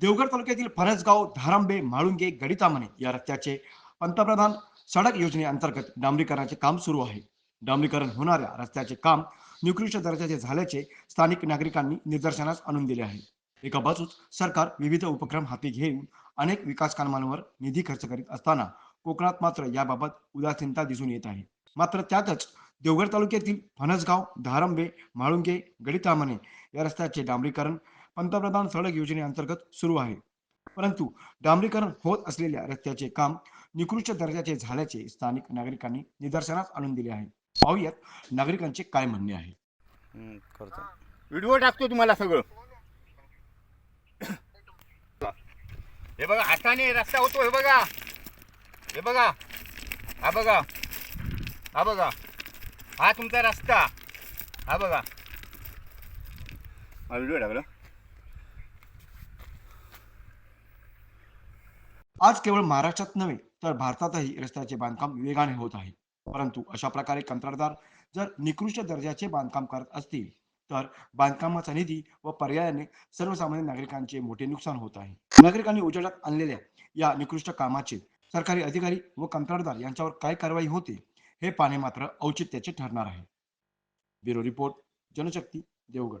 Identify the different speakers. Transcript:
Speaker 1: देवगड तालुक्यातील फरसगाव धारांबे म्हाळुंगे गडितामणे या रस्त्याचे पंतप्रधान सडक योजनेअंतर्गत डांबरीकरणाचे काम सुरू आहे. डांबरीकरण होणाऱ्या रस्त्याचे काम निकृष्ट दर्जाचे झाल्याचे स्थानिक नागरिकांनी निदर्शनास आणून दिले आहे. एका बाजूस सरकार विविध उपक्रम हाती घेऊन अनेक विकास कामांवर निधी खर्च करीत असताना कोकणात मात्र याबाबत उदासीनता दिसून येत आहे. मात्र त्यातच देवगड तालुक्यातील फणसगाव धारंबे म्हाळुंगे गडितामणे या रस्त्याचे डांबरीकरण पंतप्रधान सडक योजनेअंतर्गत सुरू आहे. परंतु डांबरीकरण होत असलेल्या रस्त्याचे काम निकृष्ट दर्जाचे झाल्याचे स्थानिक नागरिकांनी निदर्शनास आणून दिले आहे. पाहूयात नागरिकांचे काय म्हणणे आहे.
Speaker 2: व्हिडिओ टाकतो तुम्हाला सगळं. हे बघा हाताने रस्ता होतो हे बघा. हे बघा. हा बघा. हा बघा. हा तुमचा रस्ता. हा बघा. हा व्हिडिओ टाकला?
Speaker 1: आज केवळ महाराष्ट्रात नव्हे तर भारतातही रस्त्याचे बांधकाम वेगाने होत आहे. परंतु अशा प्रकारे कंत्राटदार जर निकृष्ट दर्जाचे बांधकाम करत असतील तर बांधकामाचा निधी व पर्यायाने सर्वसामान्य नागरिकांचे मोठे नुकसान होत आहे. नागरिकांनी उजेडात आणलेल्या या निकृष्ट कामाचे सरकारी अधिकारी व कंत्राटदार यांच्यावर काय कारवाई होते हे पाहणे मात्र औचित्याचे ठरणार आहे. Bureau report Janshakti Devgad.